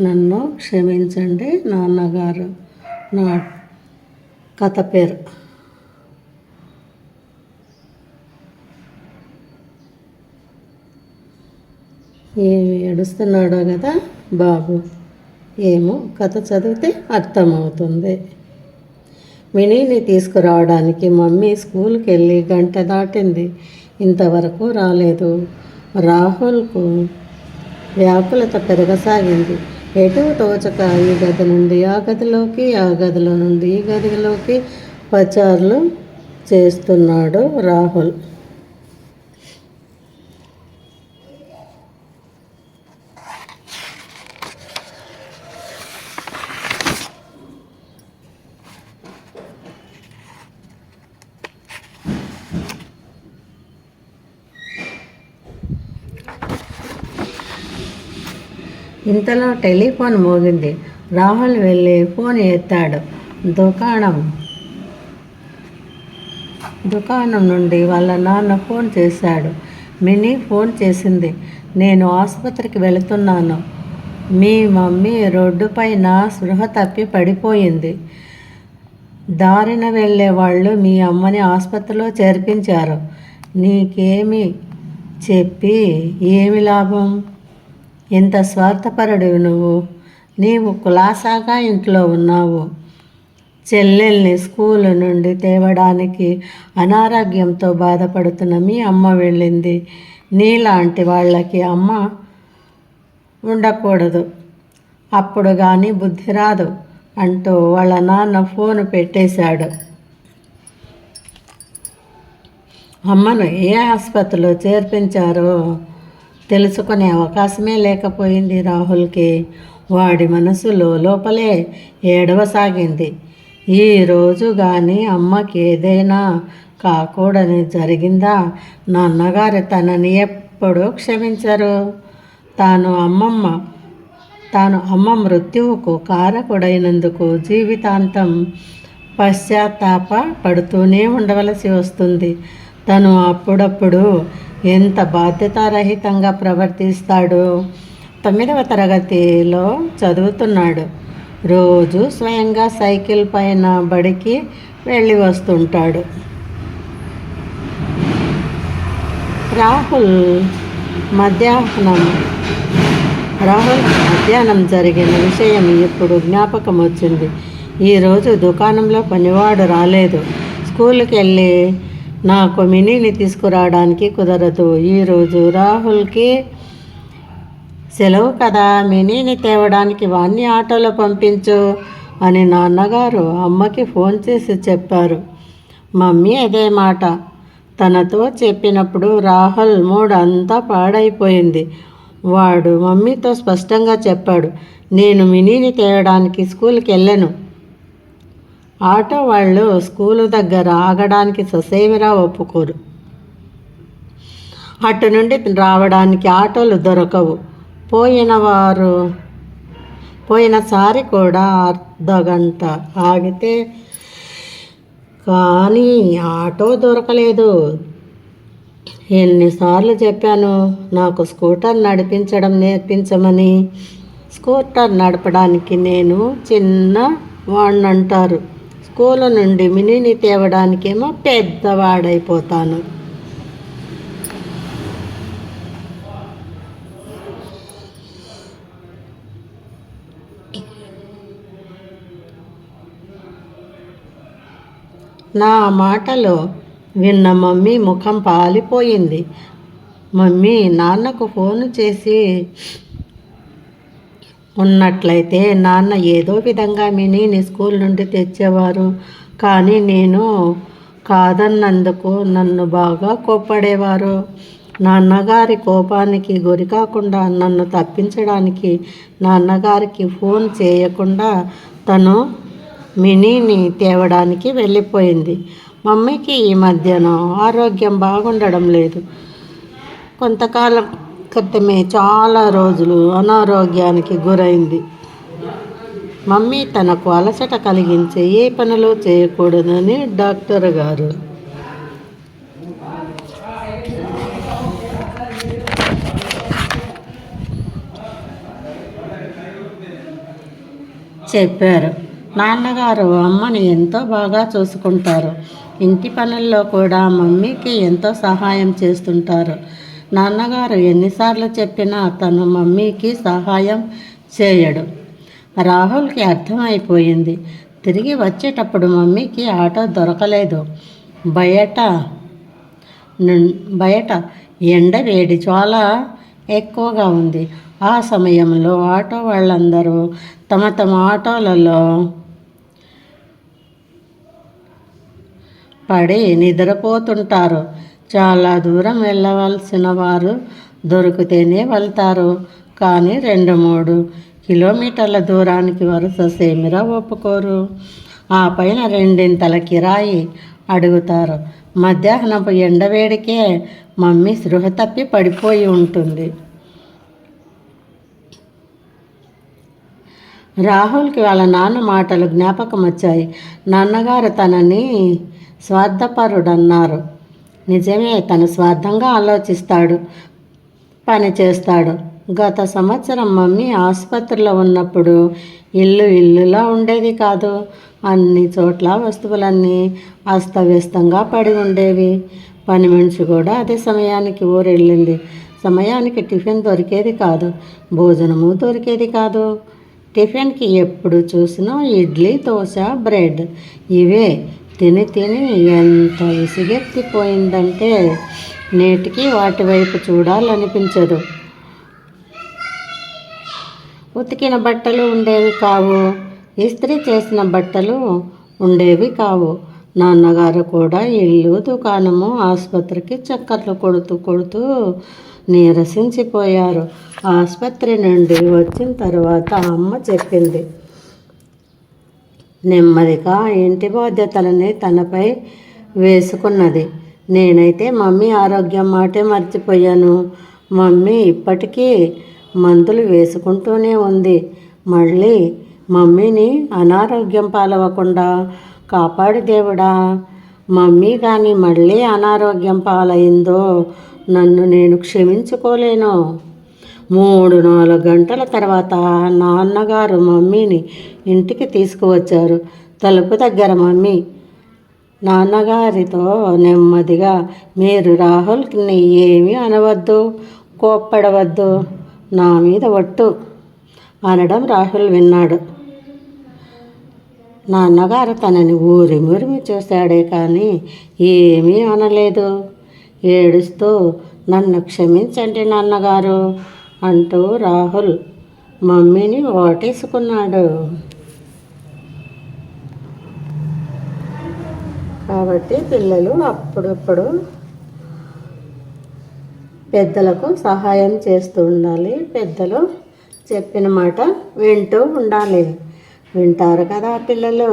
నన్ను క్షమించండి నాన్నగారు. నా కథ పేరు. ఏమి ఏడుస్తున్నాడో కదా బాబు. ఏమో కథ చదివితే అర్థమవుతుంది. మినీని తీసుకురావడానికి మమ్మీ స్కూల్కి వెళ్ళి గంట దాటింది. ఇంతవరకు రాలేదు. రాహుల్కు వ్యాకులత పెరగసాగింది. ఎటు తోచక ఈ గది నుండి ఆ గదిలోకి ఆ గదిలో నుండి ఈ గదిలోకి ప్రచారాలు చేస్తున్నాడు రాహుల్. ఇంతలో టెలిఫోన్ మోగింది. రాహుల్ వెళ్ళి ఫోన్ ఎత్తాడు. దుకాణం దుకాణం నుండి వాళ్ళ నాన్న ఫోన్ చేశాడు. మినీ ఫోన్ చేసింది. నేను ఆసుపత్రికి వెళుతున్నాను. మీ మమ్మీ రోడ్డుపైన స్పృహ తప్పి పడిపోయింది. దారిన వెళ్ళే వాళ్ళు మీ అమ్మని ఆసుపత్రిలో చేర్పించారు. నీకేమి చెప్పి ఏమి లాభం? ఎంత స్వార్థపరుడివి నువ్వు. నీవు కులాసాగా ఇంట్లో ఉన్నావు. చెల్లెల్ని స్కూల్ నుండి తేవడానికి అనారోగ్యంతో బాధపడుతున్న మీ అమ్మ వెళ్ళింది. నీలాంటి వాళ్ళకి అమ్మ ఉండకూడదు. అప్పుడు కానీ బుద్ధి రాదు అంటూ వాళ్ళ నాన్న ఫోన్ పెట్టేశాడు. అమ్మను ఏ ఆసుపత్రిలో చేర్పించారో? తెలుసుకునే అవకాశమే లేకపోయింది రాహుల్కి. వాడి మనసులో లోపలే ఏడవసాగింది ఈరోజు కానీ అమ్మకి ఏదైనా కాకూడని జరిగిందా? నాన్నగారు తనని ఎప్పుడూ క్షమించరు. తాను అమ్మమ్మ తాను అమ్మ మృత్యువుకు కారకుడైనందుకు జీవితాంతం పశ్చాత్తాప పడుతూనే ఉండవలసి వస్తుంది. తను అప్పుడప్పుడు ఎంత బాధ్యతారహితంగా ప్రవర్తిస్తాడు? తొమ్మిదవ తరగతిలో చదువుతున్నాడు. రోజు స్వయంగా సైకిల్ పైన బడికి వెళ్ళి వస్తుంటాడు. రాహుల్ మధ్యాహ్నం రాహుల్ మధ్యాహ్నం జరిగిన విషయం ఇప్పుడు జ్ఞాపకం వచ్చింది ఈరోజు దుకాణంలో పనివాడు రాలేదు. స్కూల్కి వెళ్ళి నాకు మినీని తీసుకురావడానికి కుదరదు. ఈరోజు రాహుల్కి సెలవు కదా. మినీని తేవడానికి వాణ్ణి ఆటోలో పంపించు అని నాన్నగారు అమ్మకి ఫోన్ చేసి చెప్పారు. మమ్మీ అదే మాట. తనతో చెప్పినప్పుడు రాహుల్ మూడ్ అంతా పాడైపోయింది. వాడు మమ్మీతో స్పష్టంగా చెప్పాడు. నేను మినీని తేవడానికి స్కూల్కి వెళ్ళను. ఆటో వాళ్ళు స్కూలు దగ్గర ఆగడానికి ససేమిరా ఒప్పుకోరు. అటు నుండి రావడానికి ఆటోలు దొరకవు. పోయిన వారు పోయినసారి కూడా అర్ధ గంట ఆగితే కానీ ఆటో దొరకలేదు. ఎన్నిసార్లు చెప్పాను నాకు స్కూటర్ నడిపించడం నేర్పించమని. స్కూటర్ నడపడానికి నేను చిన్న వాడినంటారు స్కూల్ నుండి మినీని తేవడానికేమో పెద్దవాడైపోతాను. నా మాటలో విన్న మమ్మీ ముఖం పాలిపోయింది. మమ్మీ నాన్నకు ఫోన్ చేసి ఉన్నట్లయితే నాన్న ఏదో విధంగా మినీని స్కూల్ నుండి తెచ్చేవారు. కానీ నేను కాదన్నందుకు నన్ను బాగా కోప్పడేవారు. నాన్నగారి కోపానికి గురి కాకుండా నన్ను తప్పించడానికి నాన్నగారికి ఫోన్ చేయకుండా తను మినీని తేవడానికి వెళ్ళిపోయింది. మమ్మీకి ఈ మధ్యన ఆరోగ్యం బాగుండడం లేదు. కొంతకాలం క్రితమే చాలా రోజులు అనారోగ్యానికి గురైంది. మమ్మీ తనకు అలసట కలిగించే ఏ పనులు చేయకూడదని డాక్టర్ గారు. చెప్పారు. నాన్నగారు అమ్మని ఎంతో బాగా చూసుకుంటారు. ఇంటి పనుల్లో కూడా మమ్మీకి ఎంతో సహాయం చేస్తుంటారు. నాన్నగారు ఎన్నిసార్లు చెప్పినా తను మమ్మీకి సహాయం చేయడు. రాహుల్కి అర్థమైపోయింది. తిరిగి వచ్చేటప్పుడు మమ్మీకి ఆటో దొరకలేదు. బయట బయట ఎండ వేడి చాలా ఎక్కువగా ఉంది. ఆ సమయంలో ఆటో వాళ్ళందరూ తమ తమ ఆటోలలో పడి నిద్రపోతుంటారు. చాలా దూరం వెళ్ళవలసిన వారు దొరికితేనే వెళ్తారు. కానీ రెండు మూడు కిలోమీటర్ల దూరానికి వరుస సేమిరా ఒప్పుకోరు. ఆ పైన రెండింతల కిరాయి అడుగుతారు. మధ్యాహ్నపు ఎండవేడికే మమ్మీ సృహ తప్పి పడిపోయి ఉంటుంది. రాహుల్కి వాళ్ళ నాన్న మాటలు జ్ఞాపకం వచ్చాయి నాన్నగారు తనని స్వార్థపరుడన్నారు. నిజమే తను స్వార్థంగా ఆలోచిస్తాడు పని చేస్తాడు. గత సంవత్సరం మమ్మీ ఆసుపత్రిలో ఉన్నప్పుడు ఇల్లు ఇల్లులా ఉండేది కాదు. అన్ని చోట్ల వస్తువులన్నీ అస్తవ్యస్తంగా పడి ఉండేవి. పని మనిషి కూడా అదే సమయానికి ఊరెళ్ళింది. సమయానికి టిఫిన్ దొరికేది కాదు. భోజనము దొరికేది కాదు. టిఫిన్కి ఎప్పుడు చూసినా ఇడ్లీ దోశ బ్రెడ్ ఇవే. తిని తిని ఎంత విసిగెత్తిపోయిందంటే నేటికి వాటి వైపు చూడాలనిపించదు. ఉతికిన బట్టలు ఉండేవి కావు. ఇస్త్రీ చేసిన బట్టలు ఉండేవి కావు. నాన్నగారు కూడా ఇల్లు దుకాణము ఆసుపత్రికి చక్కర్లు కొడుతూ కొడుతూ నీరసించిపోయారు. ఆసుపత్రి నుండి వచ్చిన తర్వాత అమ్మ చెప్పింది నెమ్మదిగా ఇంటి బాధ్యతలని తనపై వేసుకున్నది. నేనైతే మమ్మీ ఆరోగ్యం మాటే మర్చిపోయాను. మమ్మీ ఇప్పటికీ మందులు వేసుకుంటూనే ఉంది. మళ్ళీ మమ్మీని అనారోగ్యం పాలవకుండా కాపాడు దేవుడా. మమ్మీ కానీ మళ్ళీ అనారోగ్యం పాలైందో నన్ను నేను క్షమించుకోలేను. మూడు నాలుగు గంటల తర్వాత నాన్నగారు మమ్మీని ఇంటికి తీసుకువచ్చారు. తలుపు దగ్గర మమ్మీ నాన్నగారితో నెమ్మదిగా మీరు రాహుల్ని ఏమీ అనవద్దు కోప్పడవద్దు నా మీద ఒట్టు అనడం రాహుల్ విన్నాడు. నాన్నగారు తనని ఊరి మురిమి చూశాడే కానీ ఏమీ అనలేదు. ఏడుస్తూ నన్ను క్షమించండి నాన్నగారు అంటూ రాహుల్ మమ్మీని ఓటేసుకున్నాడు. కాబట్టి పిల్లలు అప్పుడప్పుడు పెద్దలకు సహాయం చేస్తూ ఉండాలి. పెద్దలు చెప్పిన మాట వింటూ ఉండాలి. వింటారు కదా పిల్లలు.